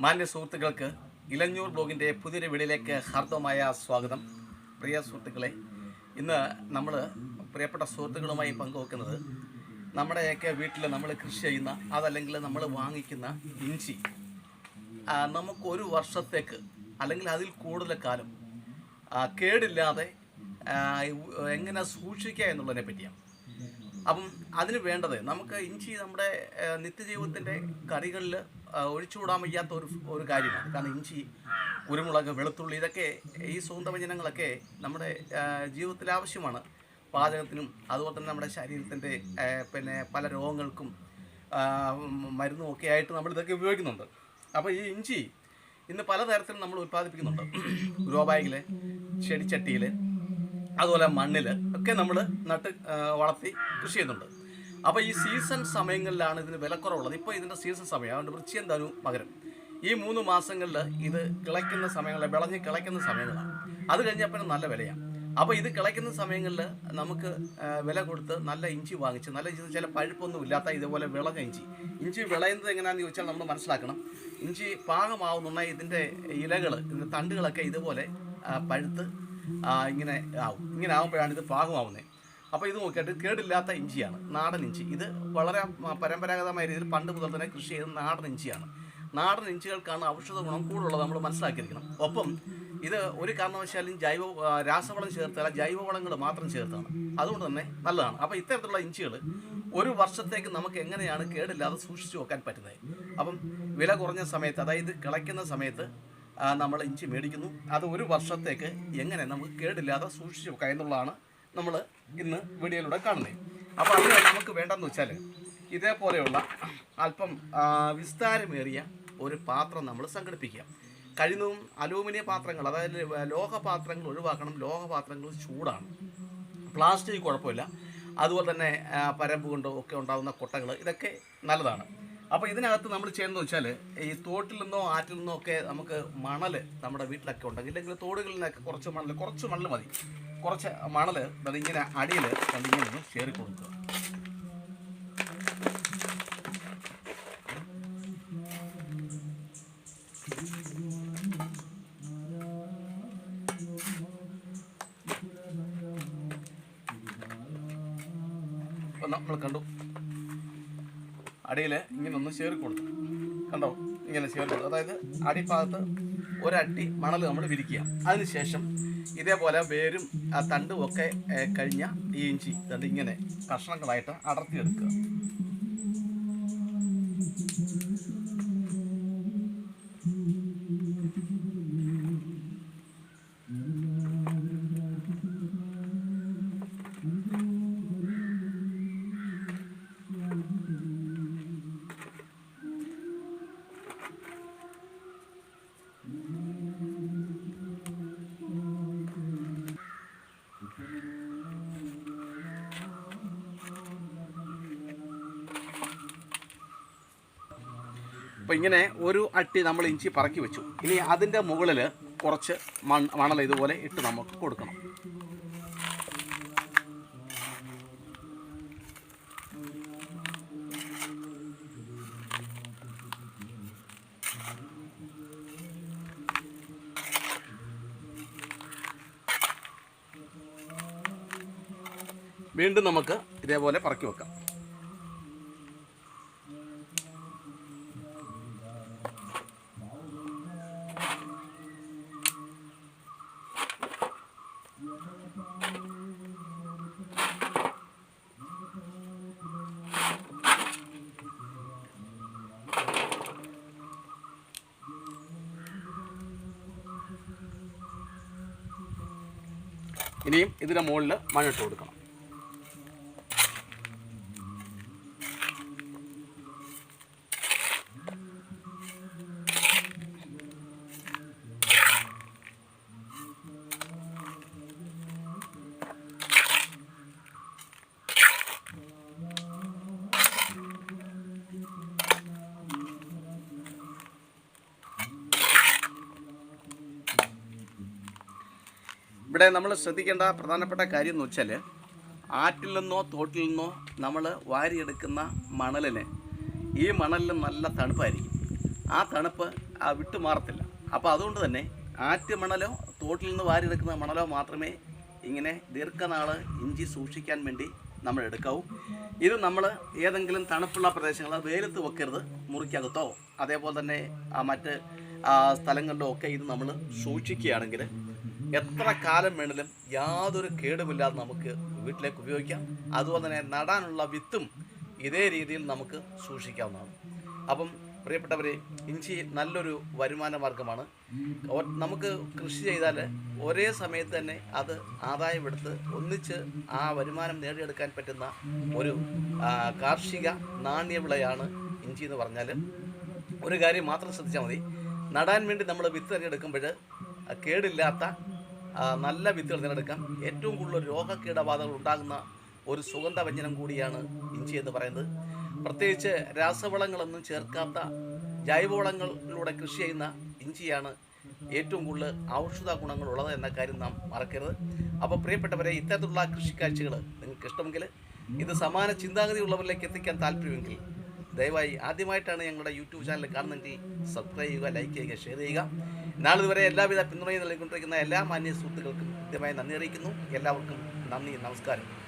മാന്യ സുഹൃത്തുക്കൾക്ക് ഇലഞ്ഞൂർ ബ്ലോഗിന്റെ പുതിയൊരു വീടിലേക്ക് ഹാർദവമായ സ്വാഗതം. പ്രിയ സുഹൃത്തുക്കളെ ഇന്ന് നമ്മൾ പ്രിയപ്പെട്ട സുഹൃത്തുക്കളുമായി പങ്കുവെക്കുന്നത് നമ്മുടെയൊക്കെ വീട്ടിൽ നമ്മൾ കൃഷി ചെയ്യുന്ന അതല്ലെങ്കിൽ നമ്മൾ വാങ്ങിക്കുന്ന ഇഞ്ചി. നമുക്കൊരു വർഷത്തേക്ക് അല്ലെങ്കിൽ അതിൽ കൂടുതൽ കാലം കേടില്ലാതെ എങ്ങനെ സൂക്ഷിക്കുക എന്നുള്ളതിനെ പറ്റിയാണ്. അപ്പം അതിന് വേണ്ടത് നമുക്ക് ഇഞ്ചി നമ്മുടെ നിത്യജീവിതത്തിന്റെ കറികളിൽ ഒഴിച്ചുകൂടാൻ വയ്യാത്ത ഒരു ഒരു കാര്യമാണ്. കാരണം ഇഞ്ചി കുരുമുളക് വെളുത്തുള്ളി ഇതൊക്കെ ഈ സുഗന്ധവ്യഞ്ജനങ്ങളൊക്കെ നമ്മുടെ ജീവിതത്തിൽ ആവശ്യമാണ്. പാചകത്തിനും അതുപോലെ തന്നെ നമ്മുടെ ശരീരത്തിന്റെ പിന്നെ പല രോഗങ്ങൾക്കും മരുന്നും ഒക്കെ ആയിട്ട് നമ്മൾ ഇതൊക്കെ ഉപയോഗിക്കുന്നുണ്ട്. അപ്പോൾ ഈ ഇഞ്ചി ഇന്ന് പലതരത്തിലും നമ്മൾ ഉൽപ്പാദിപ്പിക്കുന്നുണ്ട്. ഗ്രോ ബാഗിൽ ചെടിച്ചട്ടിയിൽ അതുപോലെ മണ്ണിൽ ഒക്കെ നമ്മൾ നട്ട് വളർത്തി കൃഷി ചെയ്യുന്നുണ്ട്. അപ്പോൾ ഈ സീസൺ സമയങ്ങളിലാണ് ഇതിന് വിലക്കുറവുള്ളത്. ഇപ്പോൾ ഇതിന്റെ സീസൺ സമയം. അതുകൊണ്ട് വൃശ്ചികം ധനു മകരം ഈ മൂന്ന് മാസങ്ങളിൽ ഇത് കിളയ്ക്കുന്ന സമയങ്ങളിൽ വിളഞ്ഞ് കിളയ്ക്കുന്ന സമയങ്ങളാണ്. അത് കഴിഞ്ഞാൽ പിന്നെ നല്ല വിലയാണ് അപ്പോൾ ഇത് കിളയ്ക്കുന്ന സമയങ്ങളിൽ നമുക്ക് വില കൊടുത്ത് നല്ല ഇഞ്ചി വാങ്ങിച്ച് നല്ല ഇഞ്ചി ചില പഴുപ്പൊന്നും ഇല്ലാത്ത ഇതുപോലെ വിളഞ്ഞ ഇഞ്ചി. ഇഞ്ചി വിളയുന്നത് എങ്ങനെയാണെന്ന് ചോദിച്ചാൽ നമ്മൾ മനസ്സിലാക്കണം. ഇഞ്ചി പാകമാവുന്ന ഇതിന്റെ ഇലകൾ ഇതിന്റെ തണ്ടുകളൊക്കെ ഇതുപോലെ പഴുത്ത് ഇങ്ങനെ ആവും. ഇങ്ങനെ ആകുമ്പോഴാണ് ഇത് പാകമാവുന്നത് അപ്പോൾ ഇത് നോക്കിയിട്ട് കേടില്ലാത്ത ഇഞ്ചിയാണ് നാടൻ ഇഞ്ചി. ഇത് വളരെ പരമ്പരാഗതമായ രീതിയിൽ പണ്ട് മുതൽ തന്നെ കൃഷി ചെയ്യുന്ന നാടൻ ഇഞ്ചിയാണ്. നാടൻ ഇഞ്ചികൾക്കാണ് ഔഷധ ഗുണം കൂടുതലുള്ളത് നമ്മൾ മനസ്സിലാക്കിയിരിക്കണം. ഒപ്പം ഇത് ഒരു കാരണവശാലും ജൈവ രാസവളം ചേർത്തല്ല ജൈവവളങ്ങൾ മാത്രം ചേർത്താണ്. അതുകൊണ്ട് തന്നെ നല്ലതാണ്. അപ്പോൾ ഇത്തരത്തിലുള്ള ഇഞ്ചികൾ ഒരു വർഷത്തേക്ക് നമുക്ക് എങ്ങനെയാണ് കേടില്ലാതെ സൂക്ഷിച്ചു വെക്കാൻ പറ്റുന്നത്? അപ്പം വില കുറഞ്ഞ സമയത്ത് അതായത് കിളയ്ക്കുന്ന സമയത്ത് നമ്മൾ ഇഞ്ചി മേടിക്കുന്നു. അത് ഒരു വർഷത്തേക്ക് എങ്ങനെ നമുക്ക് കേടില്ലാതെ സൂക്ഷിച്ചു വെക്കാം എന്നുള്ളതാണ് നമ്മൾ ഇന്ന് വീഡിയോയിലൂടെ കാണുന്നത് അപ്പോൾ അതിന് നമുക്ക് വേണ്ടെന്ന് വെച്ചാൽ ഇതേപോലെയുള്ള അല്പം വിസ്താരമേറിയ ഒരു പാത്രം നമ്മൾ സംഘടിപ്പിക്കുക കഴിയുന്നതും അലൂമിനിയം പാത്രങ്ങൾ അതായത് ലോഹപാത്രങ്ങൾ ഒഴിവാക്കണം. ലോഹപാത്രങ്ങൾ ചൂടാണ്. പ്ലാസ്റ്റിക് കുഴപ്പമില്ല. അതുപോലെ തന്നെ പരമ്പ് കൊണ്ടോ ഒക്കെ ഉണ്ടാകുന്ന കൊട്ടകൾ ഇതൊക്കെ നല്ലതാണ്. അപ്പോൾ ഇതിനകത്ത് നമ്മൾ ചെയ്യുന്നത് വെച്ചാൽ ഈ തോട്ടിൽ നിന്നോ ആറ്റിൽ നിന്നോ ഒക്കെ നമുക്ക് മണൽ നമ്മുടെ വീട്ടിലൊക്കെ ഉണ്ടെങ്കിൽ ഇല്ലെങ്കിൽ തോടുകളിൽ നിന്നൊക്കെ കുറച്ച് മണൽ കുറച്ച് മണൽ മതി. കുറച്ച് മണൽ അതിങ്ങനെ അടിയിൽ അതിങ്ങനെ ഒന്ന് ചേറി കൊടുക്കുക. ഇപ്പം നമ്മൾ കണ്ടു. അടിയിൽ ഇങ്ങനെ ഒന്ന് ചേറി കൊടുത്തു. കണ്ടോ? ഇങ്ങനെ ചേർക്കൊടുത്തു കൊടുത്തു. അതായത് അടിഭാഗത്ത് ഒരട്ടി മണൽ നമ്മൾ വിരിക്കുക. അതിനുശേഷം ഇതേപോലെ വേരും ആ തണ്ടും ഒക്കെ കഴിഞ്ഞ ഈ ഇഞ്ചി അത് ഇങ്ങനെ കഷ്ണങ്ങളായിട്ട് അടർത്തിയെടുക്കുക. അപ്പോൾ ഇങ്ങനെ ഒരു അട്ടി നമ്മൾ ഇഞ്ചി പറക്കി വെച്ചു. ഇനി അതിന്റെ മുകളിൽ കുറച്ച് മൺ മണൽ ഇതുപോലെ ഇട്ട് നമുക്ക് കൊടുക്കണം. വീണ്ടും നമുക്ക് ഇതേപോലെ പറക്കി വെക്കാം. ഇനിയും ഇതിന്റെ മുകളിൽ മണ്ണിട്ട് കൊടുക്കണം. ഇവിടെ നമ്മൾ ശ്രദ്ധിക്കേണ്ട പ്രധാനപ്പെട്ട കാര്യം എന്ന് വെച്ചാൽ ആറ്റിൽ നിന്നോ തോട്ടിൽ നിന്നോ നമ്മൾ വാരിയെടുക്കുന്ന മണലിന് ഈ മണലിൽ നല്ല തണുപ്പായിരിക്കും. ആ തണുപ്പ് ആ വിട്ടുമാറത്തില്ല അപ്പോൾ അതുകൊണ്ട് തന്നെ ആറ്റ് മണലോ തോട്ടിൽ നിന്ന് വാരിയെടുക്കുന്ന മണലോ മാത്രമേ ഇങ്ങനെ ദീർഘനാൾ ഇഞ്ചി സൂക്ഷിക്കാൻ വേണ്ടി നമ്മൾ എടുക്കാവൂ. ഇത് നമ്മൾ ഏതെങ്കിലും തണുപ്പുള്ള പ്രദേശങ്ങൾ വെയിലത്ത് വെക്കരുത് മുറിക്കകത്തോ. അതേപോലെ തന്നെ മറ്റ് സ്ഥലങ്ങളിലോ ഒക്കെ ഇത് നമ്മൾ സൂക്ഷിക്കുകയാണെങ്കിൽ എത്ര കാലം വേണമെങ്കിലും യാതൊരു കേടുമില്ലാതെ നമുക്ക് വീട്ടിലേക്ക് ഉപയോഗിക്കാം. അതുപോലെ തന്നെ നടാനുള്ള വിത്തും ഇതേ രീതിയിൽ നമുക്ക് സൂക്ഷിക്കാവുന്നതാണ്. അപ്പം പ്രിയപ്പെട്ടവരെ ഇഞ്ചി നല്ലൊരു വരുമാന മാർഗമാണ്. നമുക്ക് കൃഷി ചെയ്താൽ ഒരേ സമയത്ത് തന്നെ അത് ആദായമെടുത്ത് ഒന്നിച്ച് ആ വരുമാനം നേടിയെടുക്കാൻ പറ്റുന്ന ഒരു കാർഷിക നാണ്യവിളയാണ് ഇഞ്ചി എന്ന് പറഞ്ഞാൽ. ഒരു കാര്യം മാത്രം ശ്രദ്ധിച്ചാൽ മതി. നടാൻ വേണ്ടി നമ്മൾ വിത്ത് തിരഞ്ഞെടുക്കുമ്പോൾ കേടില്ലാത്ത നല്ല വിത്തുകൾ തിരഞ്ഞെടുക്കാം ഏറ്റവും കൂടുതൽ രോഗകീടബാധകൾ ഉണ്ടാകുന്ന ഒരു സുഗന്ധവ്യഞ്ജനം കൂടിയാണ് ഇഞ്ചി എന്ന് പറയുന്നത്. പ്രത്യേകിച്ച് രാസവളങ്ങളൊന്നും ചേർക്കാത്ത ജൈവവളങ്ങളിലൂടെ കൃഷി ചെയ്യുന്ന ഇഞ്ചിയാണ് ഏറ്റവും കൂടുതൽ ഔഷധ ഗുണങ്ങളുള്ളത് എന്ന കാര്യം നാം മറക്കരുത്. അപ്പോൾ പ്രിയപ്പെട്ടവരെ ഇത്തരത്തിലുള്ള കൃഷിക്കാഴ്ചകൾ നിങ്ങൾക്ക് ഇഷ്ടമെങ്കിൽ ഇത് സമാന ചിന്താഗതിയുള്ളവരിലേക്ക് എത്തിക്കാൻ താല്പര്യമെങ്കിൽ ദയവായി ആദ്യമായിട്ടാണ് ഞങ്ങളുടെ യൂട്യൂബ് ചാനൽ കാണുന്നതെങ്കിൽ സബ്സ്ക്രൈബ് ചെയ്യുക ലൈക്ക് ചെയ്യുക ഷെയർ ചെയ്യുക. നാളിതുവരെ എല്ലാവിധ പിന്തുണയും നൽകിക്കൊണ്ടിരിക്കുന്ന എല്ലാ മാന്യ സുഹൃത്തുക്കൾക്കും കൃത്യമായി നന്ദി അറിയിക്കുന്നു. എല്ലാവർക്കും നന്ദി നമസ്കാരം.